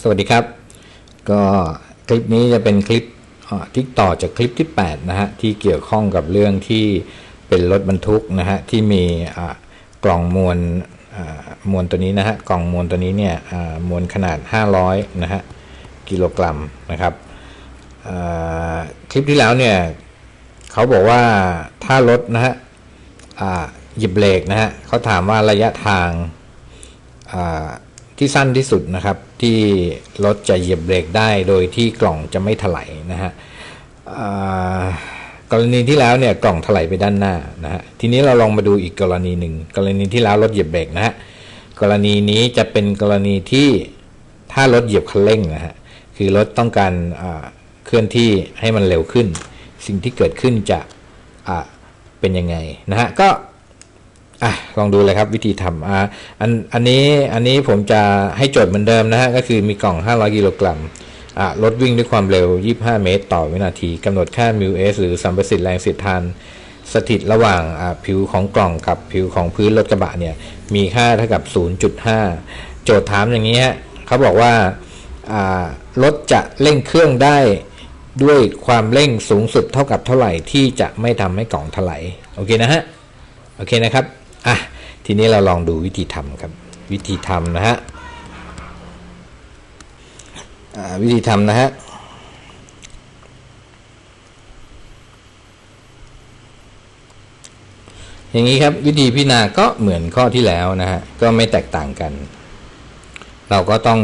สวัสดีครับ ก็คลิปนี้จะเป็นคลิปที่ต่อจากคลิปที่ 8 นะฮะ ที่เกี่ยวข้องกับเรื่องที่เป็นรถบรรทุกนะฮะ ที่มีกล่องมวลมวลตัวนี้นะฮะ กล่องมวลตัวนี้เนี่ยมวลขนาด 500 นะฮะ กิโลกรัมนะครับ คลิปที่แล้วเนี่ยเขาบอกว่าถ้ารถนะฮะหยิบเบรกนะฮะเขาถามว่าระยะทางที่สั้นที่สุดนะครับ ที่รถจะเหยียบเบรกได้โดยที่กล่องจะไม่ถลายนะฮะกรณีที่แล้วเนี่ยกล่องถลายไปด้านหน้านะฮะทีนี้เราลองมาดูอีกกรณีหนึ่งกรณีที่แล้วรถเหยียบเบรกนะฮะกรณีนี้จะเป็นกรณีที่ถ้ารถเหยียบคันเร่งนะฮะคือรถต้องการเคลื่อนที่ให้มันเร็วขึ้น สิ่งที่เกิดขึ้นจะเป็นยังไงนะฮะก็ อะลองดูเลยครับวิธีทำอ่าอันอันนี้อันนี้ผมจะให้โจทย์เหมือนเดิมนะฮะก็คือมีกล่อง 500 กิโลกรัมอ่ารถวิ่งด้วยความเร็ว 25 เมตร ต่อวินาทีกำหนดค่ามิวเอสหรือสัมประสิทธิ์แรงเสียดทานสถิตระหว่างอ่าผิวของกล่องกับผิวของพื้นรถกระบะเนี่ยมีค่าเท่ากับ 0.5 โจทย์ถามอย่างนี้ฮะเขาบอกว่าอ่ารถจะเร่งเครื่องได้ด้วยความเร่งสูงสุดเท่ากับเท่าไหร่ที่จะไม่ทำให้กล่องถลายโอเคนะฮะ โอเคนะครับ อะทีนี้เราลองดูวิธีทำครับ วิธีทำนะฮะวิธีทำนะฮะอย่างนี้ครับวิธีพิจารณาก็เหมือนข้อที่แล้วนะฮะก็ไม่แตกต่างกัน เราก็ต้อง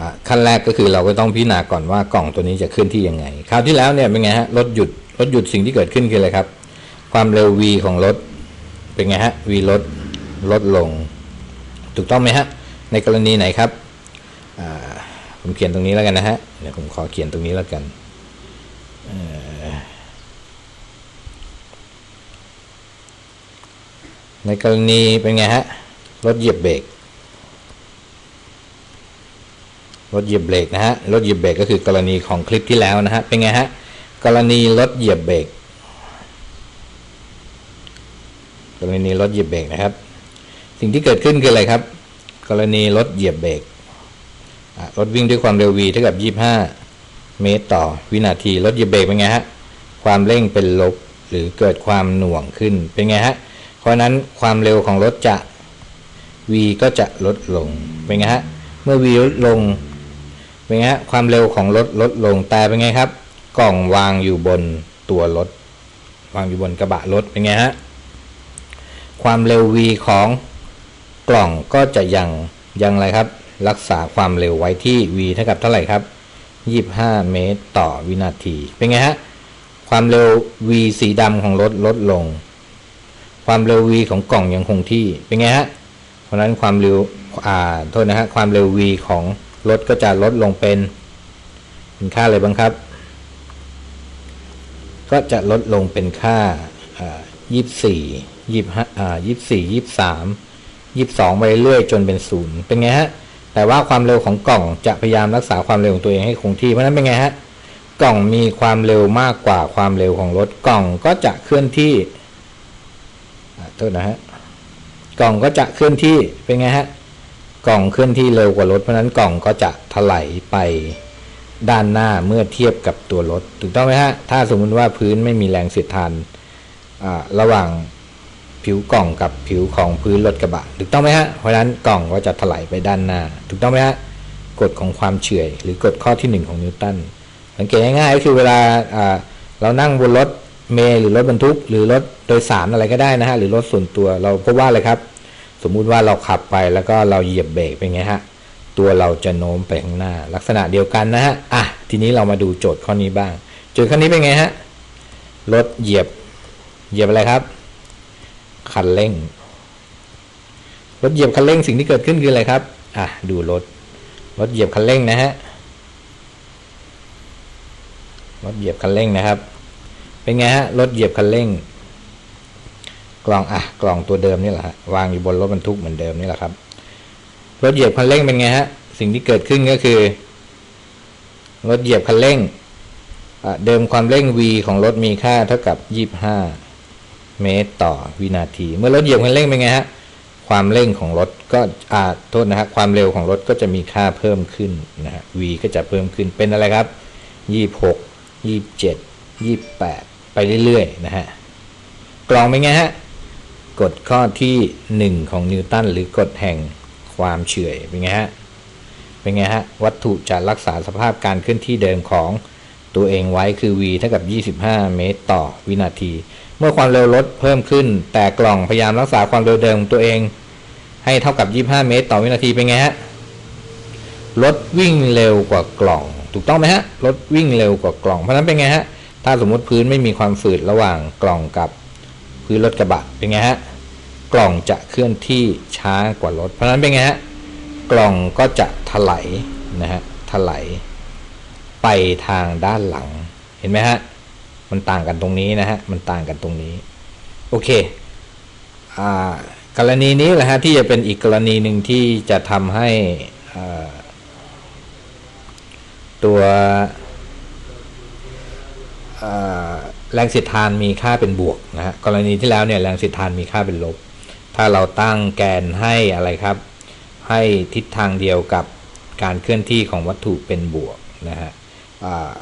อขั้นแรกก็คือเราก็ต้องพิจารณาก่อนว่ากล่องตัวนี้จะเคลื่อนที่ยังไง คราวที่แล้วเนี่ยเป็นไงฮะรถหยุดรถหยุดสิ่งที่เกิดขึ้นคืออะไรครับ ความเร็ว v ของรถ เป็นไงฮะ v ลดลดลง ถูกต้องไหมฮะ ในกรณีไหนครับ ผมเขียนตรงนี้แล้วกันนะฮะ เดี๋ยวผมขอเขียนตรงนี้แล้วกันในกรณีเป็นไงฮะ รถเหยียบเบรก รถเหยียบเบรกนะฮะ รถเหยียบเบรกก็คือกรณีของคลิปที่แล้วนะฮะ เป็นไงฮะ กรณีรถเหยียบเบรก กรณีรถเหยียบเบรกนะครับ สิ่งที่เกิดขึ้นคืออะไรครับ กรณีรถเหยียบเบรกรถวิ่งด้วยความเร็ว v เท่ากับ 25 เมตรต่อวินาที รถเหยียบเบรกเป็นไงฮะ ความเร่งเป็นลบหรือเกิดความหน่วงขึ้น เป็นไงฮะ เพราะนั้นความเร็วของรถจะ v ก็จะลดลง เป็นไงฮะ เมื่อ v ลดลง เป็นไงฮะ ความเร็วของรถลดลง แต่เป็นไงครับ กล่องวางอยู่บนตัวรถ วางอยู่บนกระบะรถ เป็นไงฮะ ความเร็ว v ของกล่องก็จะยังยังอะไรครับ รักษาความเร็วไว้ที่ v เท่ากับเท่าไหร่ครับ 25 เมตรต่อวินาที เป็นไงฮะ ความเร็ว v สีดำของรถลดลง ความเร็ว v ของกล่องยังคงที่ เป็นไงฮะ เพราะฉะนั้นความเร็ว อ่า โทษนะฮะ ความเร็ว v ของรถก็จะลดลงเป็นเป็นค่าอะไรบ้างครับ ก็จะลดลงเป็นค่าอ่า ยี่สี่ยี่ห้ายี่สี่ยี่สามยี่สองไปเรื่อยจนเป็นศูนย์เป็นไงฮะ แต่ว่าความเร็วของกล่องจะพยายามรักษาความเร็วของตัวเองให้คงที่ เพราะนั้นเป็นไงฮะ กล่องมีความเร็วมากกว่าความเร็วของรถ กล่องก็จะเคลื่อนที่อ่าโทษนะฮะ กล่องก็จะเคลื่อนที่ เป็นไงฮะ กล่องเคลื่อนที่เร็วกว่ารถ เพราะนั้นกล่องก็จะถลายไปด้านหน้าเมื่อเทียบกับตัวรถ ถูกต้องไหมฮะ ถ้าสมมุติว่าพื้นไม่มีแรงเสียดทานอ่าระหว่าง ผิวกล่องกับผิวของพื้นรถกระบะ ถูกต้องไหมฮะ เพราะนั้นกล่องก็จะถลายไปด้านหน้า ถูกต้องไหมฮะ กฎของความเฉื่อย หรือกฎข้อที่หนึ่งของนิวตัน สังเกตง่ายๆก็คือเวลาอ่าเรานั่งบนรถเมล์หรือรถบรรทุก หรือรถโดยสารอะไรก็ได้นะฮะ หรือรถส่วนตัว เราพบว่าอะไรครับ สมมุติว่าเราขับไปแล้วก็เราเหยียบเบรกเป็นไงฮะ ตัวเราจะโน้มไปข้างหน้า ลักษณะเดียวกันนะฮะ อะ ทีนี้เรามาดูโจทย์ข้อนี้บ้าง โจทย์ข้อนี้เป็นไงฮะ รถเหยียบ เหยียบอะไรครับ คันเร่ง รถเหยียบคันเร่งสิ่งที่เกิดขึ้นคืออะไรครับ อะ ดูรถ รถเหยียบคันเร่งนะฮะ รถเหยียบคันเร่งนะครับ เป็นไงฮะ รถเหยียบคันเร่ง กล่อง อะ กล่องตัวเดิมนี่แหละวางอยู่บนรถบรรทุกเหมือนเดิมนี่แหละครับ รถเหยียบคันเร่งเป็นไงฮะ สิ่งที่เกิดขึ้นก็คือ รถเหยียบคันเร่งอะเดิมความเร่ง v ของรถมีค่าเท่ากับ 25 เมตรต่อวินาที เมื่อรถเหยียบคันเร่งเป็นไงฮะความเร่งของรถก็อ่าโทษนะฮะความเร็วของรถก็จะมีค่าเพิ่มขึ้นนะฮะ v ก็จะเพิ่มขึ้นเป็นอะไรครับยี่หกยี่เจ็ดยี่แปดไปเรื่อยๆนะฮะกลองเป็นไงฮะกฎข้อที่หนึ่งของนิวตันหรือกฎแห่งความเฉื่อยเป็นไงฮะเป็นไงฮะวัตถุจะรักษาสภาพการเคลื่อนที่เดิมของตัวเองไว้คือ v เท่ากับ 25 เมตรต่อวินาที เมื่อความเร็วรถเพิ่มขึ้น แต่กล่องพยายามรักษาความเร็วเดิมของตัวเอง ให้เท่ากับ 25 เมตร ต่อวินาทีเป็นไงฮะรถวิ่งเร็วกว่ากล่อง ถูกต้องไหมฮะรถวิ่งเร็วกว่ากล่องเพราะนั้นเป็นไงฮะถ้าสมมติพื้นไม่มีความฝืดระหว่างกล่องกับพื้นรถกระบะเป็นไงฮะกล่องจะเคลื่อนที่ช้ากว่ารถ เพราะฉะนั้นเป็นไงฮะกล่องก็จะถลายนะฮะถลายไปทางด้านหลังเห็นไหมฮะ มันต่างกันตรงนี้นะฮะ มันต่างกันตรงนี้ โอเคอ่ากรณีนี้แหละฮะที่จะเป็นอีกกรณีหนึ่งที่จะทำให้อ่าตัวแรงสียดทานมีค่าเป็นบวกนะฮะกรณีที่แล้วเนี่ยแรงสียดทานมีค่าเป็นลบ ถ้าเราตั้งแกนให้อะไรครับ ให้ทิศทางเดียวกับการเคลื่อนที่ของวัตถุเป็นบวกนะฮะอ่า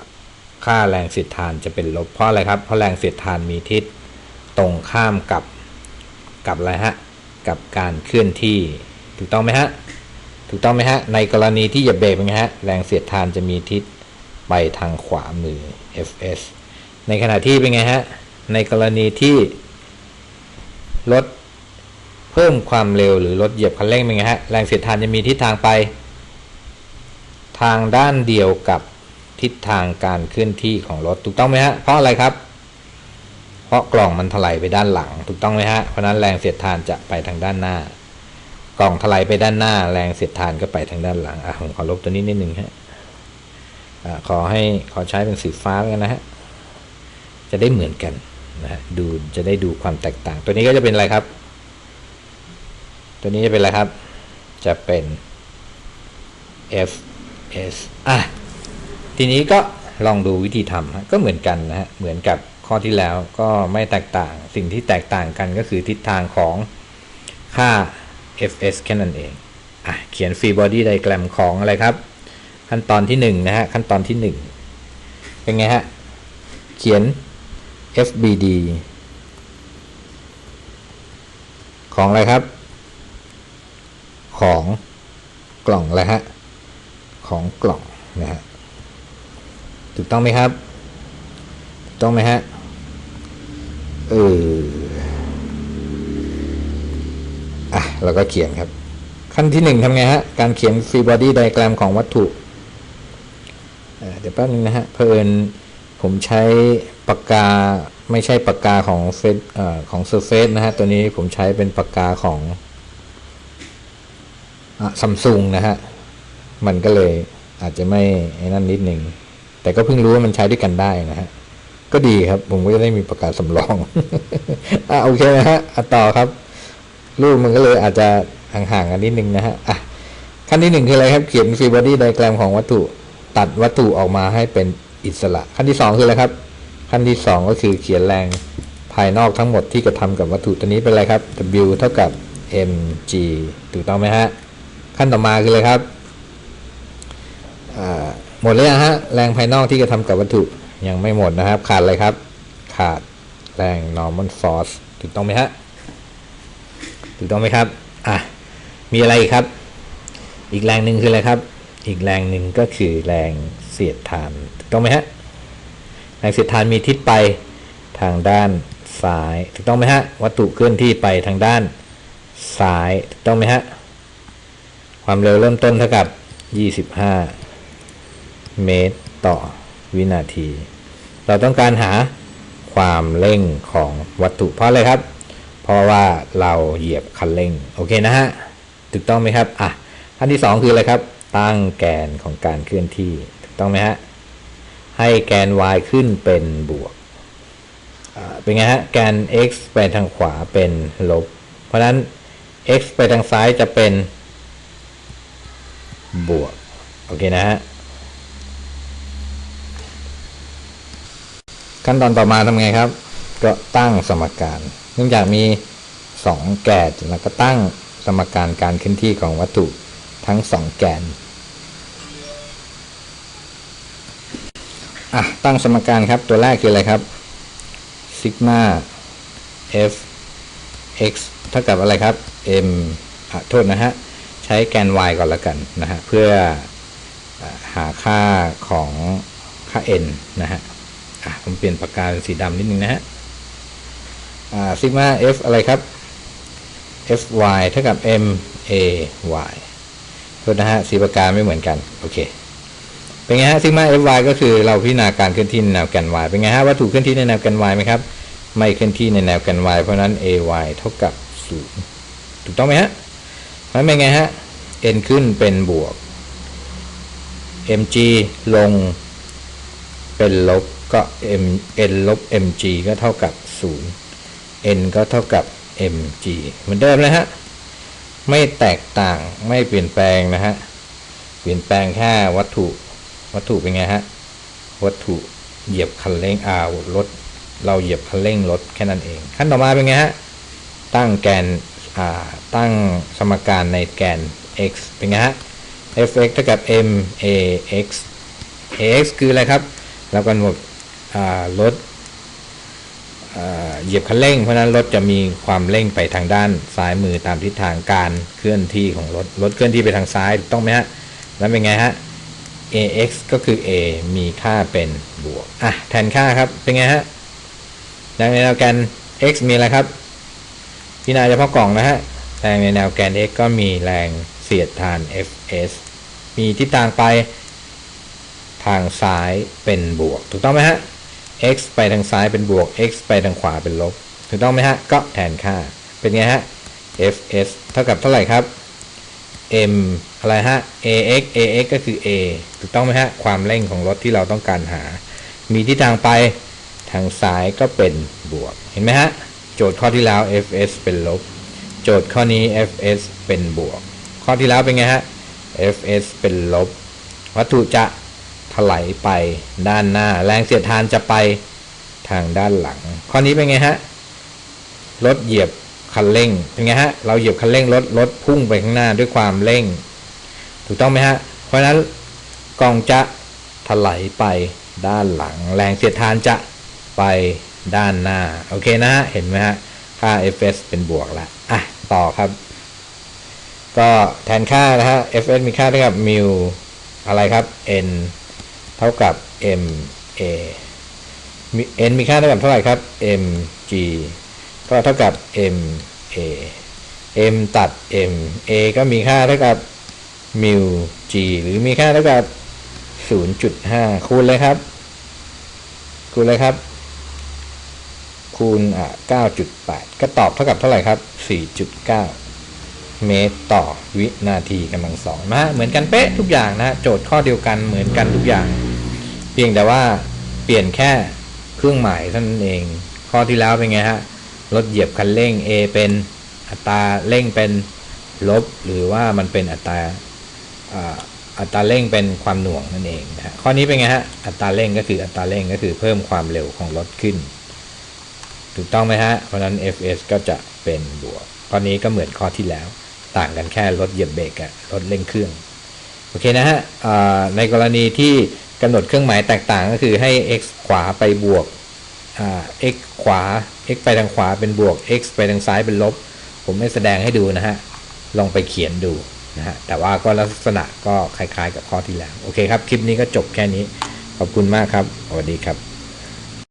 ค่าแรงเสียดทานจะเป็นลบเพราะอะไรครับ เพราะแรงเสียดทานมีทิศตรงข้ามกับกับอะไรฮะ กับการเคลื่อนที่ ถูกต้องไหมฮะ ถูกต้องไหมฮะ ในกรณีที่เหยียบเบรกเป็นไงฮะ แรงเสียดทานจะมีทิศไปทางขวามือ fs ในขณะที่เป็นไงฮะ ในกรณีที่รถเพิ่มความเร็วหรือรถเหยียบคันเร่งเป็นไงฮะ แรงเสียดทานจะมีทิศทางไป ทางด้านเดียวกับ ทิศทางการเคลื่อนที่ของรถถูกต้องไหมฮะเพราะอะไรครับ เพราะกล่องมันถลายไปด้านหลัง ถูกต้องไหมฮะเพราะนั้นแรงเสียดทานจะไปทางด้านหน้า กล่องถลายไปด้านหน้า แรงเสียดทานก็ไปทางด้านหลังอะผมขอลบตัวนี้นิดนึงฮะอ่าขอให้ขอใช้เป็นสีฟ้ากันนะฮะจะได้เหมือนกันนะฮะดูจะได้ดูความแตกต่าง ตัวนี้ก็จะเป็นอะไรครับ ตัวนี้จะเป็นอะไรครับ จะเป็น F S อะ ทีนี้ก็ลองดูวิธีทำก็เหมือนกันนะฮะเหมือนกับข้อที่แล้วก็ไม่แตกต่างสิ่งที่แตกต่างกันก็คือทิศทางของค่า fs แค่นั้นเองอะเขียน free body diagram ของอะไรครับ ขั้นตอนที่หนึ่งนะฮะขั้นตอนที่หนึ่งเป็นไงฮะ เขียน fbd ของอะไรครับ ของกล่องอะไรฮะ ของกล่องนะฮะ ถูกต้องไหมครับถูกต้องไหมฮะเอออะเราก็เขียนครับ ขั้นที่หนึ่งทำไงฮะ การเขียน free body diagram ของวัตถุเเดี๋ยวแป๊บนึงนะฮะเพอเอิญผมใช้ปากกาไม่ใช่ปากกาของเฟซเอ่อของ Surface นะฮะ ตัวนี้ผมใช้เป็นปากกาของซัมซุงนะฮะ มันก็เลยอาจจะไม่ไอ้นั่นนิดหนึ่ง แต่ก็เพิ่งรู้ว่ามันใช้ด้วยกันได้นะฮะ ก็ดีครับ ผมก็จะได้มีประกาศสำรอง อะโอเคนะฮะอะต่อครับ รูปมันก็เลยอาจจะห่างๆกันนิดนึงนะฮะอะขั้นที่หนึ่งคืออะไรครับเขียนฟรีบอดี้ไดแกรมของวัตถุตัดวัตถุออกมาให้เป็นอิสระ ขั้นที่สองคืออะไรครับ ขั้นที่สองก็คือเขียนแรงภายนอกทั้งหมดที่กระทำกับวัตถุตัวนี้เป็นอะไรครับ W เท่ากับ mg ถูกต้องไหมฮะ ขั้นต่อมาคืออะไรครับอ่า หมดเลยฮะแรงภายนอกที่กระทำกับวัตถุยังไม่หมดนะครับ ขาดอะไรครับ ขาดแรง normal force ถูกต้องไหมฮะถูกต้องไหมครับอะมีอะไรอีกครับ อีกแรงหนึ่งคืออะไรครับ อีกแรงหนึ่งก็คือแรงเสียดทานถูกต้องไหมฮะแรงเสียดทานมีทิศไปทางด้านซ้ายถูกต้องไหมฮะวัตถุเคลื่อนที่ไปทางด้านซ้ายถูกต้องไหมฮะความเร็วเริ่มต้นเท่ากับ 25 เมตรต่อวินาที เราต้องการหาความเร่งของวัตถุเพราะอะไรครับ เพราะว่าเราเหยียบคันเร่ง โอเคนะฮะ ถูกต้องไหมครับ อะขั้นที่ 2 คืออะไรครับ ตั้งแกนของการเคลื่อนที่ ถูกต้องไหมฮะ ให้แกน y ขึ้นเป็นบวก เป็นไงฮะ แกน x ไปทางขวาเป็นลบ เพราะนั้น x ไปทางซ้ายจะเป็นบวก โอเคนะฮะ ขั้นตอนต่อมาทำไงครับ ก็ตั้งสมการ เนื่องจากมี 2 แกนแล้วก็ตั้งสมการการเคลื่อนที่ของวัตถุทั้งสองแกนอะตั้งสมการครับตัวแรกคืออะไรครับซิกมา f x เท่ากับอะไรครับ m อโทษนะฮะ ใช้แกน y ก่อนละกันนะฮะ เพื่อหาค่าของค่า n นะฮะ อะผมเปลี่ยนปากกาเป็นสีดำนิดนึงนะฮะอ่าซิกมา f อะไรครับ f y เท่ากับ m a y โทษนะฮะสีปากกาไม่เหมือนกัน โอเค เป็นไงฮะซิกมา f y ก็คือเราพิจารณาการเคลื่อนที่ในแนวแกน y เป็นไงฮะวัตถุเคลื่อนที่ในแนวแกน y ไหมครับ ไม่เคลื่อนที่ในแนวแกน y เพราะนั้น a y เท่ากับ0ถูกต้องไหมฮะมันเป็นไงฮะ n ขึ้นเป็นบวก mg ลงเป็นลบ ก็ m n ลบ mg ก็เท่ากับ 0 n ก็เท่ากับ mg เหมือนเดิมเลยฮะ ไม่แตกต่างไม่เปลี่ยนแปลงนะฮะ เปลี่ยนแปลงแค่วัตถุวัตถุเป็นไงฮะ วัตถุเหยียบคันเร่งอาวรถเราเหยียบคันเร่งรถแค่นั้นเอง ขั้นต่อมาเป็นไงฮะ ตั้งแกนอ่าตั้งสมการในแกน x เป็นไงฮะ f(x) เท่ากับ m a x a x คืออะไรครับเรากำหนด รถเหยียบคันเร่งเพราะนั้นรถจะมีความเร่งไปทางด้านซ้ายมือตามทิศทางการเคลื่อนที่ของรถ รถเคลื่อนที่ไปทางซ้ายถูกต้องไหมฮะ แล้วเป็นไงฮะ ax ก็คือ a มีค่าเป็นบวก อะ แทนค่าครับ เป็นไงฮะในแนวแกน x มีอะไรครับ พิจารณาเฉพาะกล่องนะฮะแรงในแนวแกน x ก็มีแรงเสียดทาน fs มีทิศทางไปทางซ้ายเป็นบวก ถูกต้องไหมฮะ x ไปทางซ้ายเป็นบวก x ไปทางขวาเป็นลบ ถูกต้องไหมฮะ ก็แทนค่า เป็นไงฮะ fs เท่ากับเท่าไหร่ครับ m อะไรฮะ ax ax ก็คือ a ถูกต้องไหมฮะ ความเร่งของรถที่เราต้องการหา มีทิศทางไปทางซ้ายก็เป็นบวก เห็นไหมฮะ โจทย์ข้อที่แล้ว fs เป็นลบ โจทย์ข้อนี้ fs เป็นบวก ข้อที่แล้วเป็นไงฮะ fs เป็นลบ วัตถุจะ ถลายไปด้านหน้า แรงเสียดทานจะไปทางด้านหลัง ข้อนี้เป็นไงฮะ รถเหยียบคันเร่ง เป็นไงฮะ เราเหยียบคันเร่งรถรถพุ่งไปข้างหน้าด้วยความเร่ง ถูกต้องไหมฮะ เพราะฉะนั้นกองจะถลายไปด้านหลัง แรงเสียดทานจะไปด้านหน้า โอเคนะฮะ เห็นไหมฮะ ค่า fs เป็นบวกล้วอะ ต่อครับ ก็แทนค่านะฮะ fs มีค่าเท่ากับมิวอะไรครับ n เท่ากับ m a n มีค่าเท่ากับเท่าไหร่ครับ m g ก็เท่ากับ m a m ตัด m a ก็มีค่าเท่ากับมิว g หรือมีค่าเท่ากับ 0.5 คูณเลยครับ คูณเลยครับ คูณอะ9.8 ก็ตอบเท่ากับเท่าไหร่ครับ 4.9 เมตรต่อวินาทีกำลังสองนะฮะเหมือนกันเป๊ะทุกอย่างนะโจทย์ข้อเดียวกันเหมือนกันทุกอย่าง เพียงแต่ว่าเปลี่ยนแค่เครื่องหมายเท่านั้นเอง ข้อที่แล้วเป็นไงฮะรถเหยียบคันเร่ง A เป็นอัตราเร่งเป็นลบ หรือว่ามันเป็นอัตราอัตราเร่งเป็นความหน่วงนั่นเองนะฮะข้อนี้เป็นไงฮะอัตราเร่งก็คืออัตราเร่งก็คือเพิ่มความเร็วของรถขึ้น ถูกต้องไหมฮะเพราะนั้น fs ก็จะเป็นบวกข้อนี้ก็เหมือนข้อที่แล้ว ต่างกันแค่รถเหยียบเบรกกับรถเร่งเครื่อง โอเคนะฮะในกรณีที่กำหนดเครื่องหมายแตกต่างก็คือให้ x ขวาไปบวก x ขวา x ไปทางขวาเป็นบวก x ไปทางซ้ายเป็นลบ ผมไม่แสดงให้ดูนะฮะ ลองไปเขียนดูนะฮะ แต่ว่าก็ลักษณะก็คล้ายๆกับข้อที่แล้ว โอเคครับ คลิปนี้ก็จบแค่นี้ ขอบคุณมากครับ สวัสดีครับ